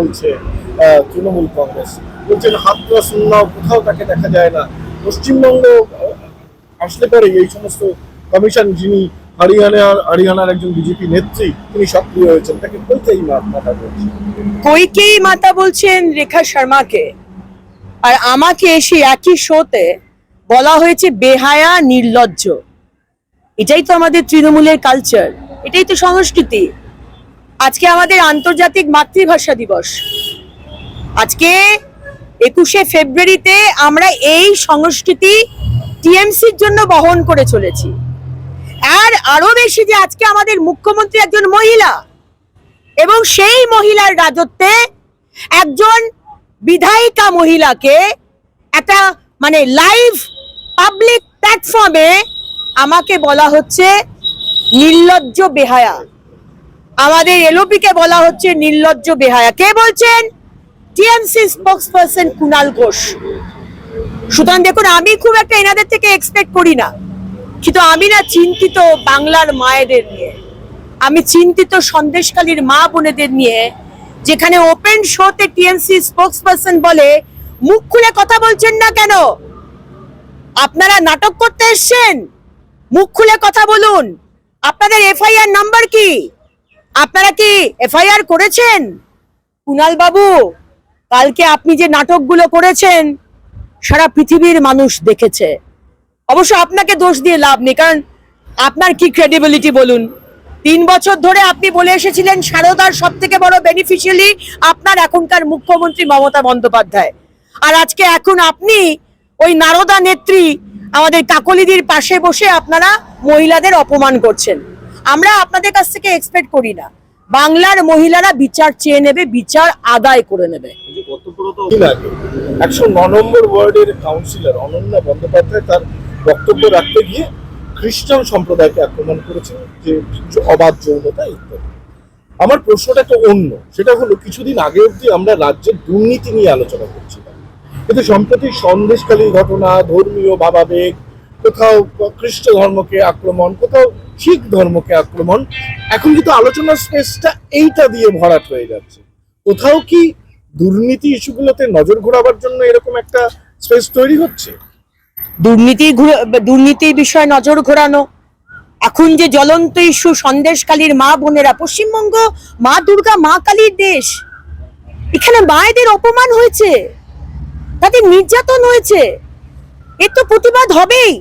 বলছে তৃণমূল কংগ্রেস। বলছেন হাতরা শূন্য কোথাও তাকে দেখা যায় না। পশ্চিমবঙ্গ আসলে পরে এই সমস্ত কমিশন যিনি হরিয়ানা, হরিয়ানার একজন বিজেপি নেত্রী, তিনি সক্রিয় হয়েছেন। তাকে বলতেই মাথা বলছে। কইকেই মাতা বলছেন রেখা শর্মাকে। আর আমাকে এসে একই শোতে বলা হয়েছে, বেহায়া, নির্লজ্জ। এটাই তো আমাদের তৃণমূলের কালচার এটাই তো সংস্কৃতি। আজকে আমাদের আন্তর্জাতিক মাতৃভাষা দিবস। আজকে একুশে ফেব্রুয়ারিতে আমরা এই সংস্কৃতি টিএমসির জন্য বহন করে চলেছি। আর আরও বেশি যে আজকে আমাদের মুখ্যমন্ত্রী একজন মহিলা এবং সেই মহিলার রাজত্বে একজন বিধায়িকা মহিলাকে একটা মানে লাইভ পাবলিক প্ল্যাটফর্মে আমাকে বলা হচ্ছে নির্লজ্জ বেহায়া। আমাদের এলওপি কে বলা হচ্ছে নির্লজ্জ বেহায়া। কে বলছেন? TMC spokesperson Kunal Ghosh. সুতরাং দেখুন, আমি খুব একটা এনাদের থেকে এক্সপেক্ট করি না। কিন্তু আমি না চিন্তিত বাংলার মায়েদের নিয়ে। আমি চিন্তিত সন্দেশকালীর মা বোনেদের নিয়ে, যেখানে ওপেন শোতে টিএমসি স্পোক্স পার্সন বলে, মুখ খুলে কথা বলছেন না কেন? আপনারা নাটক করতে এসছেন? মুখ খুলে কথা বলুন। আপনাদের এফআইআর নাম্বার কি? আপনারা কি এফআইআর করেছেন? কুনাল বাবু, কালকে আপনি যে নাটকগুলো করেছেন, সারা পৃথিবীর মানুষ দেখেছে। অবশ্য আপনাকে দোষ দিয়ে লাভ নেই, কারণ আপনার কি ক্রেডিবিলিটি বলুন? তিন বছর ধরে আপনি বলে এসেছিলেন, সারদার সব থেকে বড় বেনিফিশিয়ালি আপনার এখনকার মুখ্যমন্ত্রী মমতা বন্দ্যোপাধ্যায়। আর আজকে এখন আপনি ওই নারদা নেত্রী আমাদের কাকলিদির পাশে বসে আপনারা মহিলাদের অপমান করছেন। আমরা আপনাদের কাছ থেকে এক্সপেক্ট করি না। বাংলার মহিলারা বিচার চেয়ে নেবে, বিচার আদায় করে নেবে। একশো ন নম্বর ওয়ার্ডের কাউন্সিলর অনন্যা বন্দ্যোপাধ্যায় তার বক্তব্য রাখতে গিয়ে খ্রিস্টান সম্প্রদায়কে আক্রমণ করেছেন, যে অবাধ যৌনতা ইত্যাদি। আমার প্রশ্নটা একটা অন্য, সেটা হলো কিছুদিন আগে অবধি আমরা রাজ্যের দুর্নীতি নিয়ে আলোচনা করছিলাম। কিন্তু সম্প্রতি সন্দেশকালী ঘটনা, ধর্মীয় ভাবাবেগ, কোথাও খ্রিস্ট ধর্মকে আক্রমণ, কোথাও শিখ ধর্মকে আক্রমণ, এখন কিন্তু আলোচনার স্পেসটা এইটা দিয়ে ভরাট হয়ে যাচ্ছে। কোথাও কি দুর্নীতি ইস্যুগুলোতে নজর ঘোরাবার জন্য এরকম একটা স্পেস তৈরি হচ্ছে? দুর্নীতি দুর্নীতির বিষয়ে নজর ঘোরানো, এখন যে জ্বলন্ত ইস্যু সন্দেশকালীর মা বোনেরা, পশ্চিমবঙ্গ মা দুর্গা, মা কালীর দেশ, এখানে মায়েদের অপমান হয়েছে, তাদের নির্যাতন হয়েছে, এর তো প্রতিবাদ হবেই।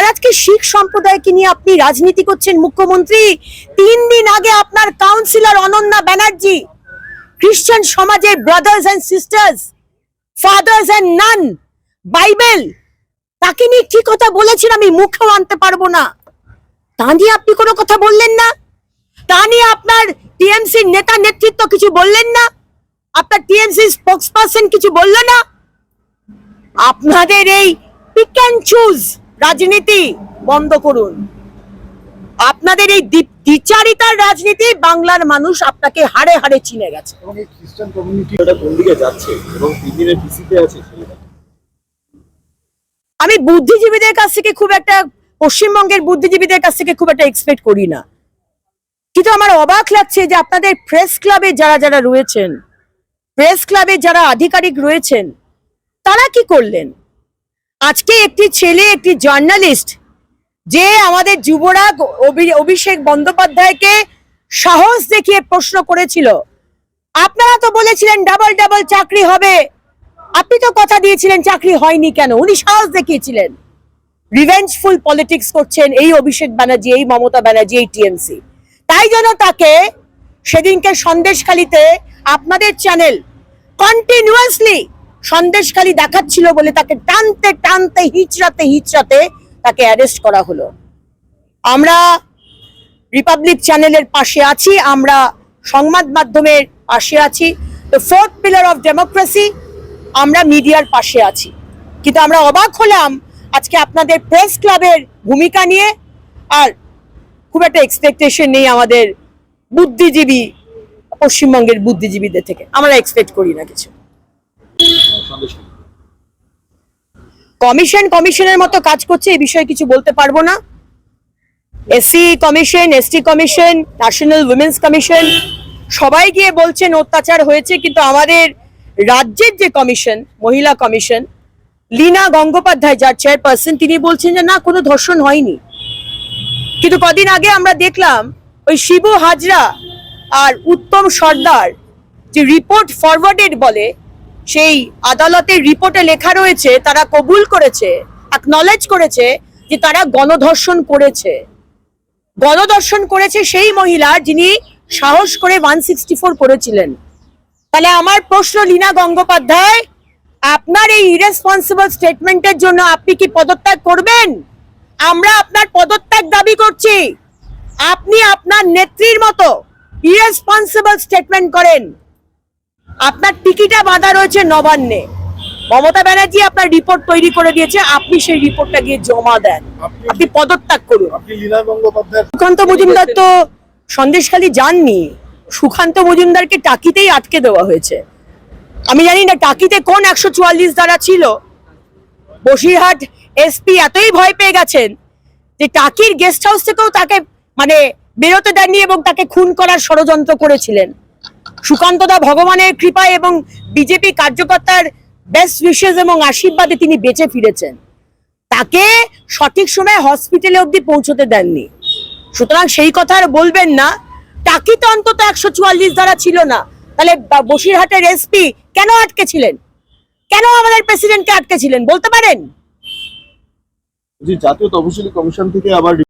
আর আজকে শিখ সম্প্রদায়কে নিয়ে আপনি রাজনীতি করছেন মুখ্যমন্ত্রী। তিন দিন আগে আপনার কাউন্সিলর অনন্যা ব্যানার্জি খ্রিস্টান সমাজের brothers and sisters fathers and nun Bible তাকে নিয়ে কি কথা বলেছেন আমি মুখেও আনতে পারব না। তা নিয়ে আপনি কোনো কথা বললেন না? তা নিয়ে আপনার টিএমসির নেতা নেতৃত্ব কিছু বললেন না? আপনার টিএমসি স্পোক্স পার্সন কিছু বলল না? আপনাদের এই পিক অ্যান্ড চুজ রাজনীতি বন্ধ করুন। আপনাদের এই দ্বি- দ্বিচারিতার রাজনীতি বাংলার মানুষ আপনাকে হাড়ে হাড়ে চিনে গেছে। খ্রিস্টান কমিউনিটি কোন দিকে যাচ্ছে এবং তিন দিনের পিসিতে আছে আমি বুদ্ধিজীবীদের কাছ থেকে খুব একটা পশ্চিমবঙ্গের বুদ্ধিজীবীদের কাছ থেকে খুব একটা এক্সপেক্ট করি না। কিন্তু আমার অবাক লাগছে যে আপনাদের প্রেস ক্লাবে যারা যারা রয়েছেন প্রেস ক্লাবে যারা আধিকারিক রয়েছেন তারা কি করলেন? আজকে একটি ছেলে, একটি জার্নালিস্ট যে আমাদের যুবরাগ অভি- অভিষেক বন্দ্যোপাধ্যায়কে সাহস দেখিয়ে প্রশ্ন করেছিল। আপনারা তো বলেছিলেন ডাবল ডাবল চাকরি হবে। আপনি তো কথা দিয়েছিলেন চাকরি হয়নি কেন? উনি সাহস দেখিয়েছিলেন। রিভেঞ্জফুল পলিটিক্স করছেন এই অভিষেক ব্যানার্জি, এই মমতা ব্যানার্জি, এই টিএমসি তাই জন্য তাকে সেদিনকে সন্দেশখালিতে আপনাদের চ্যানেল কন্টিনিউয়াসলি সন্দেশখালি দেখাচ্ছিল বলে তাকে টানতে টানতে, হিচড়াতে হিচড়াতে তাকে অ্যারেস্ট করা হলো। আমরা রিপাবলিক চ্যানেলের পাশে আছি, আমরা সংবাদ মাধ্যমের পাশে আছি। The fourth pillar of democracy আমরা মিডিয়ার পাশে আছি। কিন্তু আমরা অবাক হলাম আজকে আপনাদের প্রেস ক্লাবের ভূমিকা নিয়ে আর খুব একটা এক্সপেকটেশন নেই আমাদের বুদ্ধিজীবী, পশ্চিমবঙ্গের বুদ্ধিজীবীদের থেকে। আমরা এক্সপেক্ট করি না কিছু। কমিশন কমিশনের মতো কাজ করছে এই বিষয়ে কিছু বলতে পারব না। SC commission, ST commission, national women's commission, সবাই গিয়ে বলছেন, অত্যাচার হয়েছে, কিন্তু আমাদের রাজ্যের যে কমিশন, মহিলা কমিশন, লীনা গঙ্গোপাধ্যায়, যার চেয়ারপারসন তিনি বলছেন যে, না, কোনো ধর্ষণ হয়নি। কিন্তু কদিন আগে আমরা দেখলাম, ওই শিবু হাজরা আর উত্তম সর্দার যে রিপোর্ট ফরওয়ার্ডেড বলে সেই আদালতের রিপোর্টে লেখা রয়েছে, তারা কবুল করেছে নলেজ করেছে যে তারা গণধর্ষণ করেছে। গণদর্শন করেছে সেই মহিলা যিনি সাহস করে ওয়ান সিক্সটি ফোর করেছিলেন তাহলে আমার প্রশ্ন, লীনা গঙ্গোপাধ্যায়, আপনার এই ইরেসপন্সিবল স্টেটমেন্টের জন্য আপনি কি পদত্যাগ করবেন? আমরা আপনার পদত্যাগ দাবি করছি। আপনি আপনার নেত্রীর মতো ইরেসপন্সিবল স্টেটমেন্ট করেন। আপনার টিকিটা বাঁধা রয়েছে নবান্নে। মমতা ব্যানার্জি আপনার রিপোর্ট তৈরি করে দিয়েছে আপনি সেই রিপোর্টটা গিয়ে জমা দেন। আপনি পদত্যাগ করুন। সুকান্ত মজুমদার তো সন্দেশখালি যাননি। সুকান্ত মজুমদারকে টাকিতেই আটকে দেওয়া হয়েছে। আমি জানি না টাকিতে কোন একশো চুয়াল্লিশ দ্বারা ছিল। বসিরহাট এসপি এতই ভয় পেয়ে গেছেন যে টাকির গেস্ট হাউস থেকেও তাকে মানে বেরোতে দেননি এবং তাকে খুন করার ষড়যন্ত্র করেছিলেন। সুকান্তদা ভগবানের কৃপায় এবং বিজেপি কার্যকর্তার বেস্ট উইশেস এবং আশীর্বাদে তিনি বেঁচে ফিরেছেন। তাকে সঠিক সময়ে হসপিটালে অবধি পৌঁছতে দেননি। সুতরাং সেই কথা আর বলবেন না। টাকিতে অন্তত একশো চুয়াল্লিশ দ্বারা ছিল না। তাহলে বসিরহাটের এসপি কেন আটকে ছিলেন? কেন আমাদের প্রেসিডেন্টকে আটকে ছিলেন? বলতে পারেন? জাতীয় তফসিলি কমিশন থেকে আবার